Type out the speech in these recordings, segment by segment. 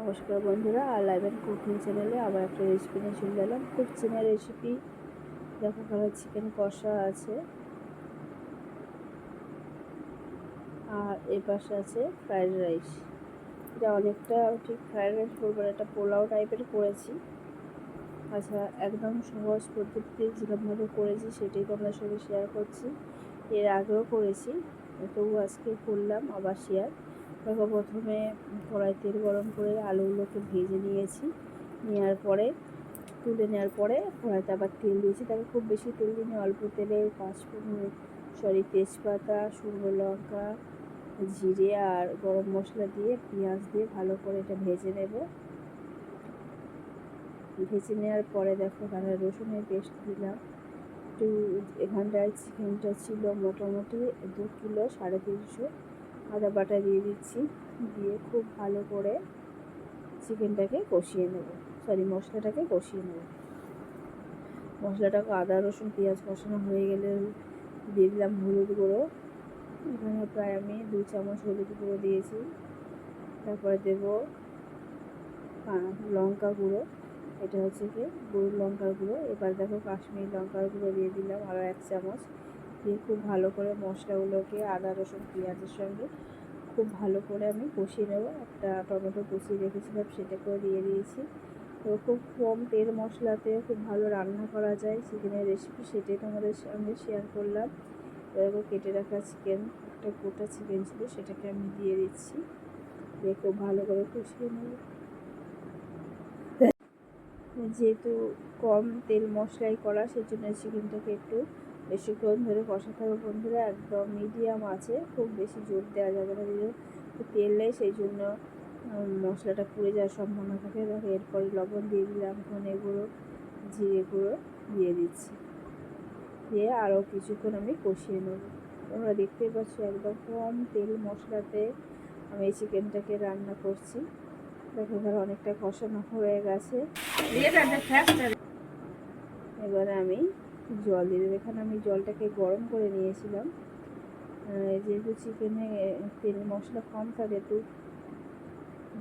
নমস্কার বন্ধুরা, আর লাইভেন কুকিং চ্যানেলে আবার একটা রেসিপি নিয়ে চলে এলাম। খুব চেনা রেসিপি দেখো কালার চিকেন কষা আছে। আর এ পাশে আছে ফ্রায়েড রাইস এটা অনেকটা ঠিক ফ্রায়েড রাইস করব একটা পোলাও টাইপের করেছি। আচ্ছা একদম সহজ পদ্ধতিতে যেরকমভাবে করেছি, সেটাই তোমাদের সঙ্গে শেয়ার করছি। এর আগেও করেছি তবু আজকে করলাম, আবার শেয়ার দেখো প্রথমে কড়াই তেল গরম করে আলুগুলোকে ভেজে নিয়েছি। নেওয়ার পরে, তুলে নেওয়ার পরে কড়াইতে আবার তেল দিয়েছি। তাকে খুব বেশি তেল দিইনি, অল্প তেলে পাঁচফোড়ন, সরি, তেজপাতা, শুকনো লঙ্কা, জিরে আর গরম মশলা দিয়ে, পেঁয়াজ দিয়ে ভালো করে এটা ভেজে নেব। ভেজে নেওয়ার পরে দেখো এখানে রসুনের পেস্ট দিলাম। একটু এখানটায় চিকেনটা ছিল মোটামুটি দু কিলো, সাড়ে তিনশো। আদা বাটা দিয়ে দিচ্ছি। দিয়ে খুব ভালো করে চিকেনটাকে কষিয়ে নেব। সরি মশলাটাকে কষিয়ে নেব। মশলাটাকে আদা, রসুন, পেঁয়াজ কষানো হয়ে গেলে দিয়ে দিলাম হলুদ গুঁড়ো। এখানে প্রায় আমি দু চামচ হলুদ গুঁড়ো দিয়েছি। তারপরে দেব লঙ্কা গুঁড়ো। এটা হচ্ছে কি গুঁড়ো লঙ্কার গুঁড়ো। এবার দেখো কাশ্মীরি লঙ্কার গুঁড়ো দিয়ে দিলাম আরও এক চামচ। দিয়ে খুব ভালো করে মশলাগুলোকে আদা, রসুন, পেঁয়াজের সঙ্গে খুব ভালো করে আমি কষিয়ে নেব। একটা টমেটো কষিয়ে রেখেছিলাম, সেটা করে দিয়ে দিয়েছি। তো খুব কম তেল মশলাতে খুব ভালো রান্না করা যায়। চিকেনের রেসিপি সেটাই তোমাদের সঙ্গে শেয়ার করলাম। এরকম কেটে রাখা চিকেন একটা গোটা চিকেন ছিল, সেটাকে আমি দিয়ে দিচ্ছি। দিয়ে খুব ভালো করে কষিয়ে নেব। যেহেতু কম তেল মশলাই করা সেই জন্য চিকেনটাকে একটু বেশিক্ষণ ধরে কষাতে হবে বন্ধুরা একদম মিডিয়াম আছে খুব বেশি জোর দেওয়া যাবে না দিলে তেল নেই সেই জন্য মশলাটা পুড়ে যাওয়ার সম্ভাবনা থাকে দেখো এরপরে লবণ দিয়ে দিলাম ধনে গুঁড়ো জিরে গুঁড়ো দিয়ে দিচ্ছি। দিয়ে আরও কিছুক্ষণ আমি কষিয়ে নেব। তোমরা দেখতেই পাচ্ছ একদম কম তেল মশলাতে আমি এই চিকেনটাকে রান্না করছি। দেখো এবার অনেকটা কষানো হয়ে গেছে। এবারে আমি জল দিয়ে দেবো। এখানে আমি জলটাকে গরম করে নিয়েছিলাম। যেহেতু চিকেনে তেল মশলা কম থাকে একটু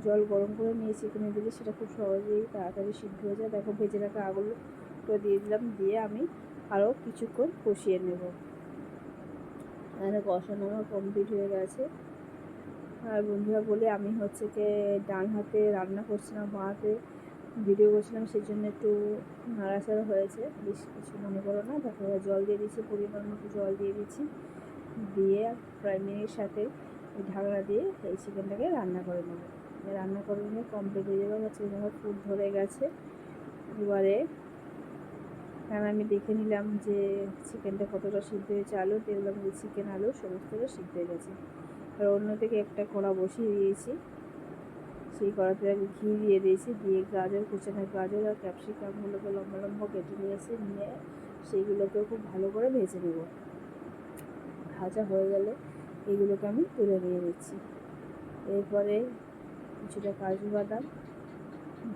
জল গরম করে নিয়ে চিকেনে দিলে সেটা খুব সহজেই তাড়াতাড়ি সিদ্ধ হয়ে যায়। দেখো, ভেজে রাখা আগুলো দিয়ে দিলাম, দিয়ে আমি আরও কিছুক্ষণ কষিয়ে নেব। এখানে কষানো আমার কমপ্লিট হয়ে গেছে। আর বন্ধুরা বলে আমি হচ্ছে কি ডান হাতে রান্না করছিলাম, বাঁ হাতে। ভিডিও করছিলাম, সেই জন্য একটু নাড়াচাড়া হয়েছে। বেশি কিছু মনে করো না, তারপরে জল দিয়ে দিচ্ছি পরিমাণ মতো জল দিয়ে দিচ্ছি দিয়ে ফ্রাই মিনির সাথে ঢাকনা দিয়ে এই চিকেনটাকে রান্না করে নেব। রান্না করে নিয়ে কমপ্লিট হয়ে যাবে আমার ফুড ধরে গেছে। এবারে কারণ আমি দেখে নিলাম যে চিকেনটা কতটা সিদ্ধ হয়েছে, আলু দেখলাম যে চিকেন, আলু সমস্তটা সিদ্ধ হয়ে গেছে। আর অন্য থেকে একটা কড়া বসিয়ে দিয়েছি। সেই কড়াতে আমি ঘি দিয়ে দিয়েছি, দিয়ে গাজর, কুচানো গাজর আর ক্যাপসিকামগুলোকে লম্বা লম্বা কেটে নিয়েছি নিয়ে সেইগুলোকে খুব ভালো করে ভেজে নেব। ভাজা হয়ে গেলে এগুলোকে আমি তুলে নিয়ে নিচ্ছি। এরপরে কিছুটা কাজু বাদাম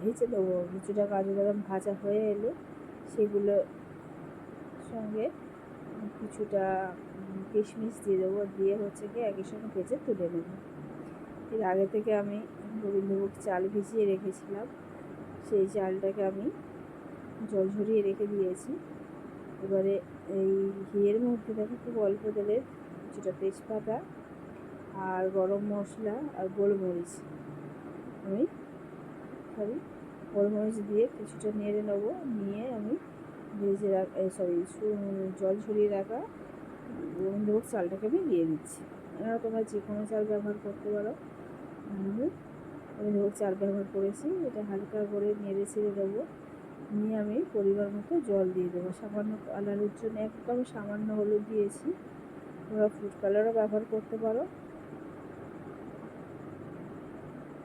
ভেজে দেবো কিছুটা কাজু বাদাম ভাজা হয়ে এলে সেগুলো সঙ্গে কিছুটা কিশমিশ দিয়ে দেবো। দিয়ে হচ্ছে কি একই সঙ্গে ভেজে তুলে নেব। এর আগে থেকে আমি গোবিন্দভোগ চাল ভিজিয়ে রেখেছিলাম। সেই চালটাকে আমি জল ঝরিয়ে রেখে দিয়েছি। এবারে এই ঘিয়ের মধ্যে দেখো খুব অল্প তেলের কিছুটা তেজপাতা আর গরম মশলা আর গোলমরিচ। আমি সরি, গোলমরিচ দিয়ে কিছুটা নেড়ে নেব, নিয়ে আমি ভেজে রাখা সরি জল ঝরিয়ে রাখা গোবিন্দভোগ চালটাকে আমি দিয়ে দিচ্ছি। এনারা তোমরা যে কোনো চাল ব্যবহার করতে পারো। আমি গোবিন্দভোগ চাল ব্যবহার করেছি, এটা হালকা করে নেড়ে ছেড়ে দেবো। নিয়ে আমি পরিবার মতো জল দিয়ে দেবো। সামান্য কালারের জন্য একদম সামান্য হলুদ দিয়েছি। তোমরা ফুড কালারও ব্যবহার করতে পারো।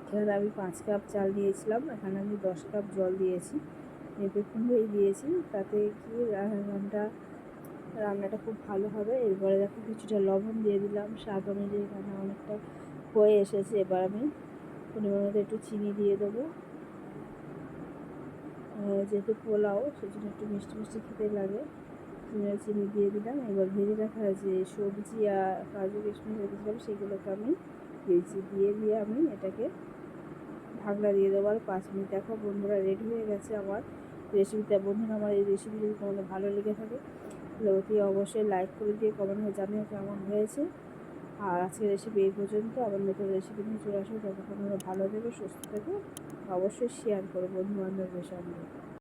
এখানে আমি পাঁচ কাপ চাল দিয়েছিলাম, এখানে আমি দশ কাপ জল দিয়েছি। মেপে কুমড়োই দিয়েছি, তাতে কি রান্নাটা রান্নাটা খুব ভালো হবে। এরপরে দেখো কিছুটা লবণ দিয়ে দিলাম। স্বাদ অনুযায়ী এখানে অনেকটা হয়ে এসেছে, এবার আমি পরিমাণ মতো একটু চিনি দিয়ে দেবো। যেহেতু পোলাও, সেজন্য একটু মিষ্টি মিষ্টি খেতে লাগে। চিনি দিয়ে দিলাম। এবার ভেজে রাখা যে সবজি আর কাজু কিশমিশ রেখেছিলাম সেগুলোকে আমি দিয়েছি দিয়ে দিয়ে আমি এটাকে ঢাকনা দিয়ে দেবো। আর পাঁচ মিনিট, দেখো বন্ধুরা, রেডি হয়ে গেছে আমার রেসিপিটা বন্ধুরা, আমার এই রেসিপি যদি তোমাদের ভালো লেগে থাকে, তাহলে অতি অবশ্যই লাইক করে দিয়ে কমেন্ট করে জানিও কেমন হয়েছে। আর আজকের রেসিপি এই পর্যন্ত। আবার নতুন রেসিপি নিয়ে চলে আসব। যতক্ষণ ভালো থেকো, সুস্থ থেকো। অবশ্যই শেয়ার করো বন্ধু বান্ধবের সঙ্গে।